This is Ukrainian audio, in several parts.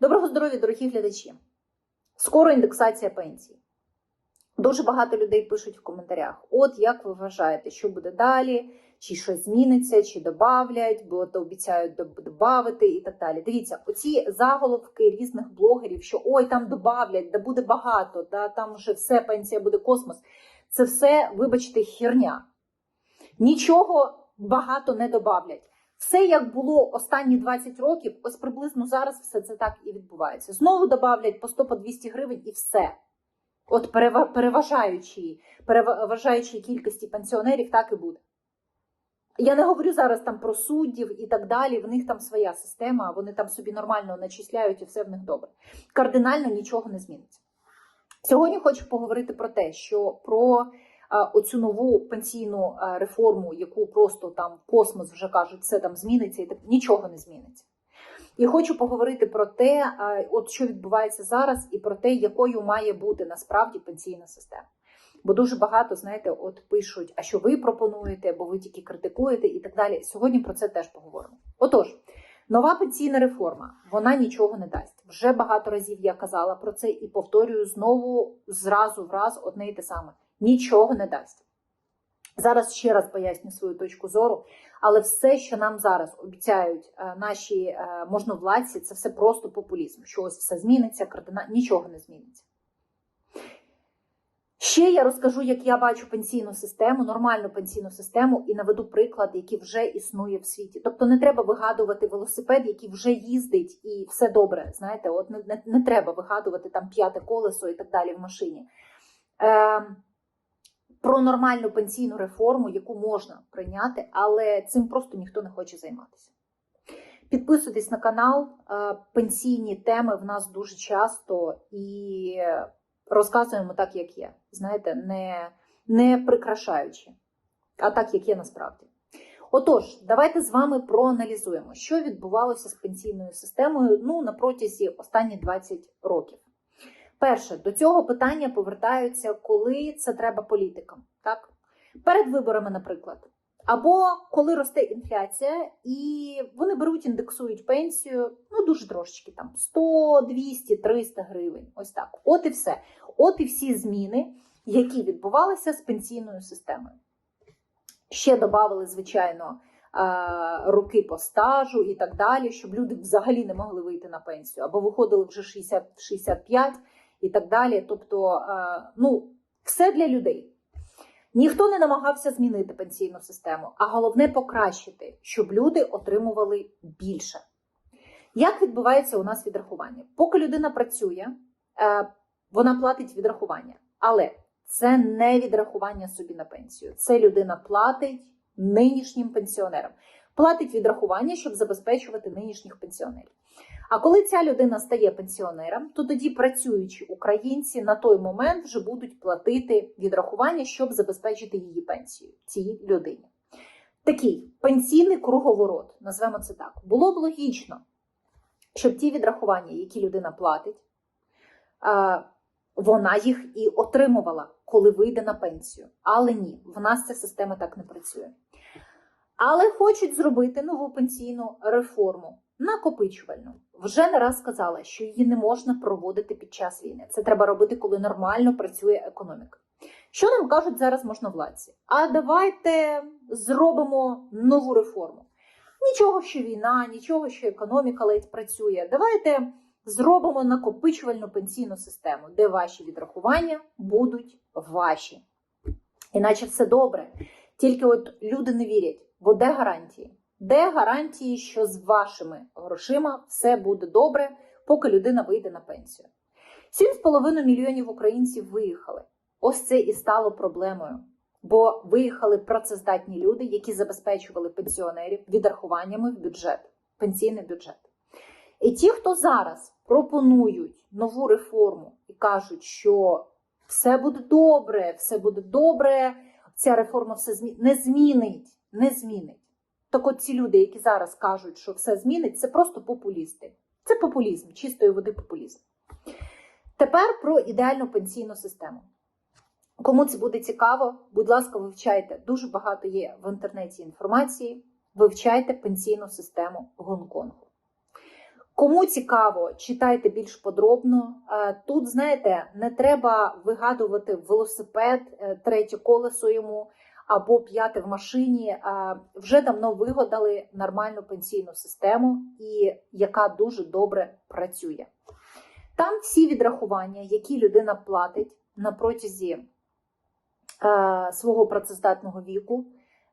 Доброго здоров'я, дорогі глядачі! Скоро індексація пенсій. Дуже багато людей пишуть в коментарях: от як ви вважаєте, що буде далі, чи щось зміниться, чи добавлять, бо то обіцяють додати і так далі. Дивіться, оці заголовки різних блогерів, що ой, там добавлять, да буде багато, да там вже все, пенсія буде космос. Це все, вибачте, херня. Нічого багато не добавлять. Все, як було останні 20 років, ось приблизно зараз все це так і відбувається. Знову добавлять по 100 по 200 гривень і все. От переважаючій, переважаючій кількості пенсіонерів так і буде. Я не говорю зараз там про суддів і так далі. В них там своя система, вони там собі нормально начисляють і все в них добре. Кардинально нічого не зміниться. Сьогодні хочу поговорити про те, що про оцю нову пенсійну реформу, яку просто там космос вже кажуть, все там зміниться, і так нічого не зміниться. І хочу поговорити про те, от що відбувається зараз, і про те, якою має бути насправді пенсійна система. Бо дуже багато, знаєте, от пишуть, а що ви пропонуєте, бо ви тільки критикуєте і так далі. Сьогодні про це теж поговоримо. Отож, нова пенсійна реформа вона нічого не дасть. Вже багато разів я казала про це і повторюю знову зразу в раз одне і те саме нічого не дасть. Зараз ще раз поясню свою точку зору, але все, що нам зараз обіцяють е, наші е, можновладці, це все просто популізм. Що ось все зміниться, кардинально нічого не зміниться. Ще я розкажу, як я бачу пенсійну систему, нормальну пенсійну систему, і наведу приклад, який вже існує в світі. Тобто не треба вигадувати велосипед, який вже їздить, і все добре. Знаєте, от не, не, не треба вигадувати там п'яте колесо і так далі в машині. Е, про нормальну пенсійну реформу, яку можна прийняти, але цим просто ніхто не хоче займатися. Підписуйтесь на канал, е, пенсійні теми в нас дуже часто і розказуємо так, як є. Знаєте, не, не прикрашаючи, а так, як є насправді. Отож, давайте з вами проаналізуємо, що відбувалося з пенсійною системою ну, на протязі останніх 20 років. Перше, до цього питання повертаються, коли це треба політикам. Так? Перед виборами, наприклад. Або коли росте інфляція, і вони беруть, індексують пенсію, ну дуже трошечки, там 100, 200, 300 гривень. Ось так. От і все. От і всі зміни, які відбувалися з пенсійною системою. Ще додали, звичайно, роки по стажу і так далі, щоб люди взагалі не могли вийти на пенсію, або виходили вже 60, 65 і так далі. Тобто, ну, все для людей. Ніхто не намагався змінити пенсійну систему, а головне покращити, щоб люди отримували більше. Як відбувається у нас відрахування? Поки людина працює, е, вона платить відрахування, але це не відрахування собі на пенсію. Це людина платить нинішнім пенсіонерам. Платить відрахування, щоб забезпечувати нинішніх пенсіонерів. А коли ця людина стає пенсіонером, то тоді працюючі українці на той момент вже будуть платити відрахування, щоб забезпечити її пенсію цій людині. Такий пенсійний круговорот, назвемо це так, було б логічно, щоб ті відрахування, які людина платить, вона їх і отримувала, коли вийде на пенсію. Але ні, в нас ця система так не працює. Але хочуть зробити нову пенсійну реформу накопичувальну. Вже не раз сказала, що її не можна проводити під час війни. Це треба робити, коли нормально працює економіка. Що нам кажуть зараз можновладці? А давайте зробимо нову реформу. Нічого, що війна, нічого, що економіка ледь працює. Давайте зробимо накопичувальну пенсійну систему, де ваші відрахування будуть ваші. Іначе все добре. Тільки от люди не вірять, бо де гарантії? Де гарантії, що з вашими грошима все буде добре, поки людина вийде на пенсію? 7,5 мільйонів українців виїхали. Ось це і стало проблемою. Бо виїхали працездатні люди, які забезпечували пенсіонерів відрахуваннями в бюджет, пенсійний бюджет. І ті, хто зараз пропонують нову реформу і кажуть, що все буде добре, все буде добре, ця реформа все не змінить, не змінить. Так от ці люди, які зараз кажуть, що все змінить, це просто популісти. Це популізм, чистої води популізм. Тепер про ідеальну пенсійну систему. Кому це буде цікаво, будь ласка, вивчайте. Дуже багато є в інтернеті інформації. Вивчайте пенсійну систему Гонконгу. Кому цікаво, читайте більш подробно. Е, Тут, знаєте, не треба вигадувати велосипед, е, третє колесо йому або п'яте в машині. Вже давно вигадали нормальну пенсійну систему, і яка дуже добре працює. Там всі відрахування, які людина платить на протязі е, свого працездатного віку,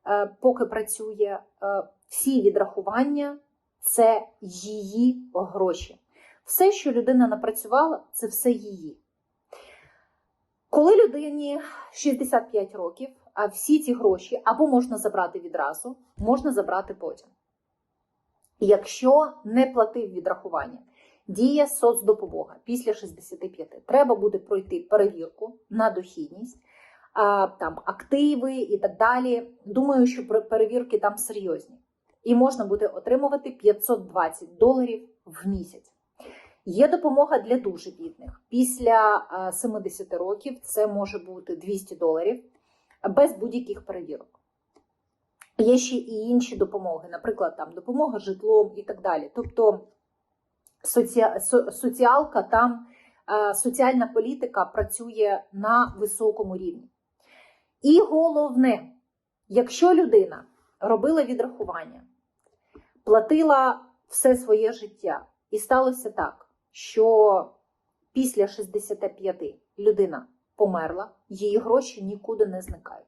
е, поки працює, е, всі відрахування це її гроші. Все, що людина напрацювала, це все її. Коли людині 65 років, а всі ці гроші або можна забрати відразу, можна забрати потім. Якщо не платив відрахування, діє соцдопомога після 65. Треба буде пройти перевірку на дохідність, там активи і так далі. Думаю, що перевірки там серйозні. І можна буде отримувати 520 доларів в місяць. Є допомога для дуже бідних. Після е, 70 років це може бути 200 доларів без будь-яких перевірок. Є ще і інші допомоги, наприклад, там допомога житлом і так далі. Тобто соці... со- соціалка там, е, соціальна політика працює на високому рівні. І головне, якщо людина робила відрахування, платила все своє життя, і сталося так, що після 65 людина померла, її гроші нікуди не зникають.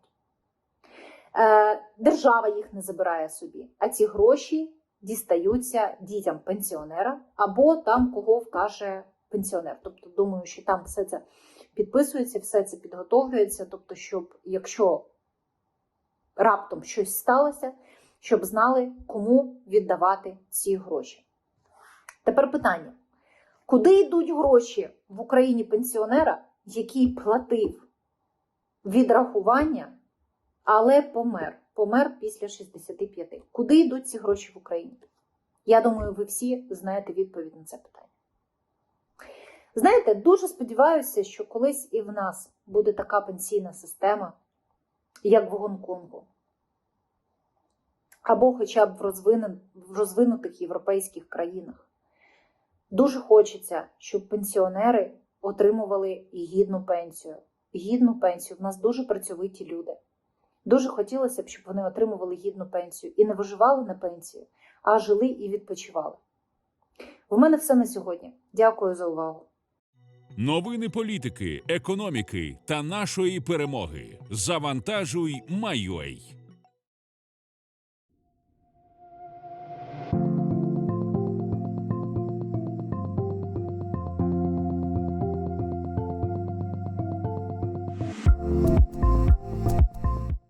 Е, Держава їх не забирає собі, а ці гроші дістаються дітям пенсіонера або там, кого вкаже пенсіонер. Тобто, думаю, що там все це підписується, все це підготовлюється. Тобто, щоб якщо раптом щось сталося, щоб знали, кому віддавати ці гроші. Тепер питання: куди йдуть гроші в Україні пенсіонера, який платив відрахування, але помер? Помер після 65. Куди йдуть ці гроші в Україні? Я думаю, ви всі знаєте відповідь на це питання. Знаєте, дуже сподіваюся, що колись і в нас буде така пенсійна система, як в Гонконгу або хоча б в, в розвинутих європейських країнах. Дуже хочеться, щоб пенсіонери отримували гідну пенсію. Гідну пенсію. В нас дуже працьовиті люди. Дуже хотілося б, щоб вони отримували гідну пенсію і не виживали на пенсію, а жили і відпочивали. В мене все на сьогодні. Дякую за увагу. Новини політики, економіки та нашої перемоги. Завантажуй, майой.